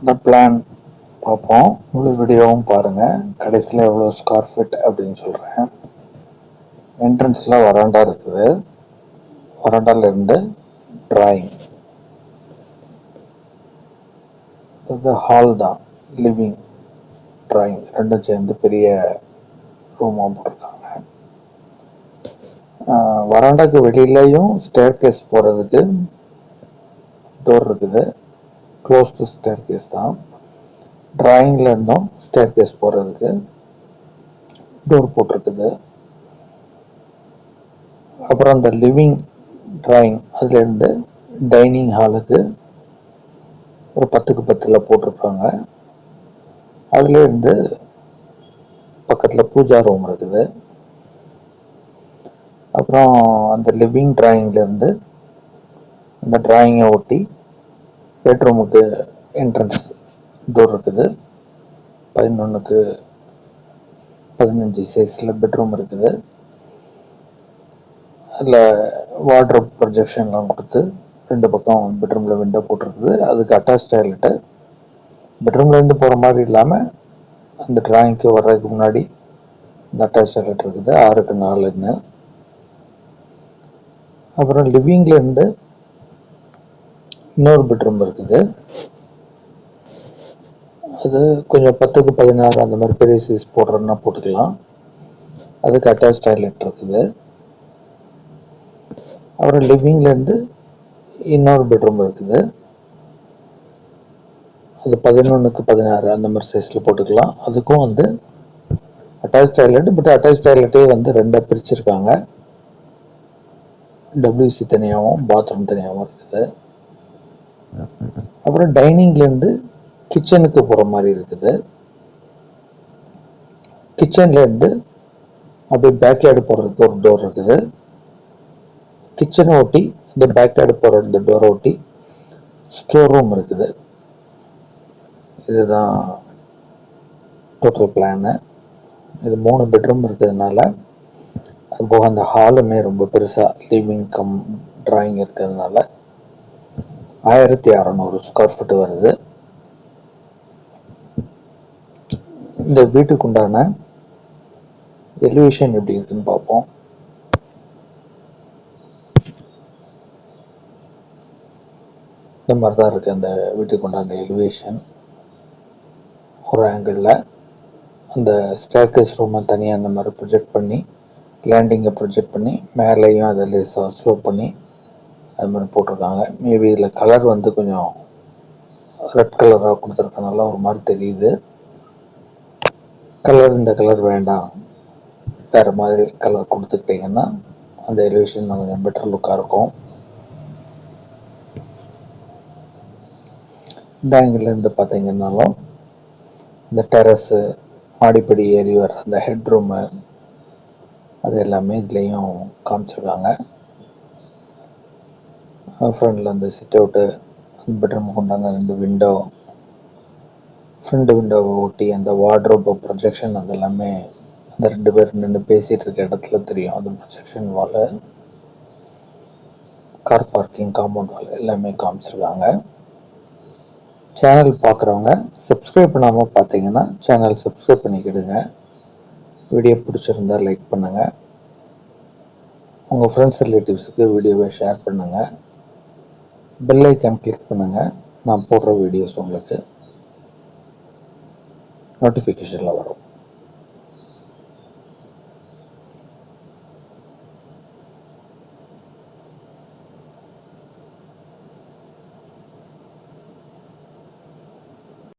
இந்த பிளான் பார்ப்போம். முழு வீடியோவும் பாருங்கள் கடைசியில் எவ்வளோ ஸ்கொயர் ஃபிட் அப்படின்னு சொல்கிறேன் என்ட்ரன்ஸில் வராண்டா இருக்குது. வராண்டாலேருந்து ட்ராயிங் இது ஹால் தான். லிவிங் ட்ராயிங் ரெண்டும் சேர்ந்து பெரிய ரூமாக போட்டிருக்காங்க. வராண்டாக்கு வெளியிலையும் ஸ்டேர் கேஸ் போகிறதுக்கு டோர் இருக்குது. க்ளோஸ்டு ஸ்டேர் கேஸ் தான் ட்ராயிங்கில் இருந்தோம் ஸ்டேர் கேஸ் போகிறதுக்கு டோர் போட்டிருக்குது. அப்புறம் அந்த லிவிங் டிராயிங் அதுலேருந்து டைனிங் ஹாலுக்கு ஒரு பத்துக்கு பத்தில் போட்டிருப்பாங்க. அதுலேருந்து பக்கத்தில் பூஜா ரூம் இருக்குது. அப்புறம் அந்த லிவிங் ட்ராயிங்லேருந்து அந்த ட்ராயிங்கை ஒட்டி பெட்ரூமுக்கு என்ட்ரன்ஸ் டோர் இருக்குது. பதினொன்றுக்கு பதினஞ்சு சைஸில் பெட்ரூம் இருக்குது. அதில் வாட்ரூப் ப்ரொஜெக்ஷன்லாம் கொடுத்து ரெண்டு பக்கம் பெட்ரூமில் விண்டோ போட்டிருக்குது. அதுக்கு அட்டாச் டாய்லெட்டு பெட்ரூம்லேருந்து போகிற மாதிரி இல்லாமல் அந்த டிராயிங்க்கு வர்றதுக்கு முன்னாடி இந்த அட்டாச் டாய்லெட் இருக்குது. ஆறுக்கு நாலுன்னு. அப்புறம் லிவிங்லேருந்து இன்னொரு பெட்ரூம் இருக்குது. அது கொஞ்சம் பத்துக்கு பதினாறு அந்த மாதிரி பெரிய சைஸ் போடுறதுனா போட்டுக்கலாம். அதுக்கு அட்டாச் டாய்லெட் இருக்குது. அப்புறம் லிவிங்லேருந்து இன்னொரு பெட்ரூம் இருக்குது. அது பதினொன்றுக்கு பதினாறு அந்த மாதிரி சைஸில் போட்டுக்கலாம். அதுக்கும் வந்து அட்டாச் டாய்லெட் பட் அட்டாச் டாய்லெட்டே வந்து ரெண்டாக பிரிச்சிருக்காங்க. டபிள்யூசி தனியாகவும் பாத்ரூம் தனியாகவும் இருக்குது. அப்புறம் டைனிங்லேருந்து கிச்சனுக்கு போகிற மாதிரி இருக்குது. கிச்சன்லேருந்து அப்படியே பேக்யார்டு போகிறதுக்கு ஒரு டோர் இருக்குது. கிச்சனை ஒட்டி இந்த பேக்யார்டு போகிற இந்த டோரை ஒட்டி ஸ்டோர் ரூம் இருக்குது. இதுதான் டோட்டல் பிளானு இது மூணு பெட்ரூம் இருக்கிறதுனால அது போக அந்த ஹாலுமே ரொம்ப பெருசாக லிவிங் கம் ட்ராயிங் இருக்கிறதுனால ஆயிரத்தி அறநூறு ஸ்கொயர் ஃபீட் வருது. இந்த வீட்டுக்கு உண்டான எலிவேஷன் எப்படி இருக்குன்னு பார்ப்போம். இந்த மாதிரி தான் இருக்குது அந்த வீட்டுக்கு உண்டான எலிவேஷன் ஒரு ஆங்கிளில் அந்த ஸ்டேர்கேஸ் ரூமை தனியாக அந்த மாதிரி ப்ரொஜெக்ட் பண்ணி லேண்டிங்கை ப்ரொஜெக்ட் பண்ணி மேலேயும் அதை லேசாக ஸ்லோ பண்ணி அது மாதிரி போட்டிருக்காங்க. மேபி இதில் கலர் வந்து கொஞ்சம் ரெட் கலராக கொடுத்துருக்கனால ஒரு மாதிரி தெரியுது. கலர் இந்த கலர் வேண்டாம். வேறு மாதிரி கலர் கொடுத்துக்கிட்டிங்கன்னா அந்த எலிவேஷன் கொஞ்சம் பெட்டர் லுக்காக இருக்கும். இந்த ஆங்கிள்லேருந்து பார்த்தீங்கன்னாலும் இந்த டெரஸு மாடிப்படி ஏறி வர அந்த ஹெட் ரூமு அது எல்லாமே இதுலேயும் காமிச்சிருக்காங்க. ஃப்ரண்டில் அந்த சிட் அவுட்டு பெட்ரூமுக்கு உண்டான ரெண்டு விண்டோ ஃப்ரண்ட் விண்டோவை ஒட்டி அந்த வார்ட்ரோப் ப்ரொஜெக்ஷன் அது எல்லாமே அந்த ரெண்டு பேர் நின்று பேசிகிட்டு இருக்க இடத்துல தெரியும். அந்த projection wall car parking compound wall எல்லாமே காமிச்சிருக்காங்க. சேனல் பார்க்குறவங்க சப்ஸ்கிரைப் பண்ணாமல் பார்த்தீங்கன்னா சேனல் சப்ஸ்கிரைப் பண்ணிக்கிடுங்க. வீடியோ பிடிச்சிருந்தா லைக் பண்ணுங்கள் உங்கள் ஃப்ரெண்ட்ஸ் ரிலேட்டிவ்ஸுக்கு வீடியோவை ஷேர் பண்ணுங்கள் பெல் ஐக்கான் கிளிக் பண்ணுங்கள் நான் போடுற வீடியோஸ் உங்களுக்கு நோட்டிஃபிகேஷனில் வரும்.